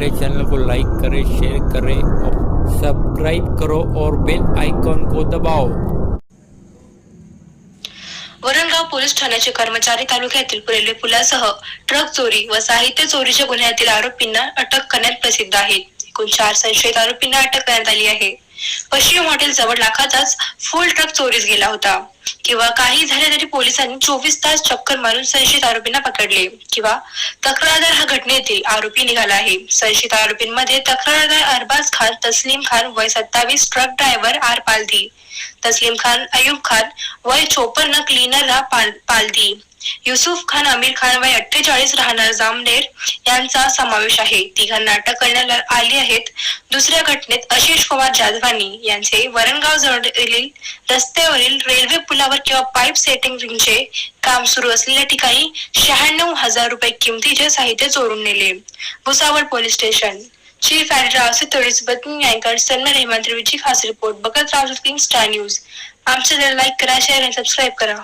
हमारे चैनल को लाइक करें शेयर करें और सब्सक्राइब करो और बेल आइकॉन को दबाओ। वरणगाव पोलीस ठाण्याचे कर्मचारी तालुक्यातील रेल्वे पुलासह ट्रक चोरी व साहित्य चोरीच्या गुन्ह्यातील आरोपींना अटक करण्यात प्रसिद्ध आहेत एकूण चार संशयित आरोपींना अटक करण्यात आली आहे. पश्चिम हॉटेल जवळ लाखाचाच फुल ट्रक चोरीस गेला होता. किंवा काही झाले तरी पोलिसांनी चोवीस तास चक्कर मारून संशयित आरोपींना पकडले. किंवा तक्रारदार हा घटनेतील आरोपी निघाला आहे. संशयित आरोपींमध्ये तक्रारदार अरबाज खान तस्लीम खान वय सत्तावीस ट्रक ड्रायव्हर आर पालधी. तस्लीम खान अयूब खान वय चोपन्न क्लीनर पालधी पाल युसुफ खान आमिर खान वय अठ्ठेचाळीस राहणार जामनेर यांचा समावेश आहे. तिघांना अटक करण्यात आली आहेत. दुसऱ्या घटनेत आशिष कुमार जाधवानी यांचे वरणगाव जवळील रस्त्यावरील रेल्वे पुलावर किंवा पाईप सेटिंग रिंगचे काम सुरू असलेल्या ठिकाणी शहाण्णव हजार रुपये किमतीचे साहित्य चोरून नेले. Bhusawal police station. Chief editor असे तोडीस बतमी अँकर सन्मान हेमंत खास रिपोर्ट. बघत राहू किंग स्टार न्यूज आमचे लाईक करा शेअर आणि सबस्क्राईब करा.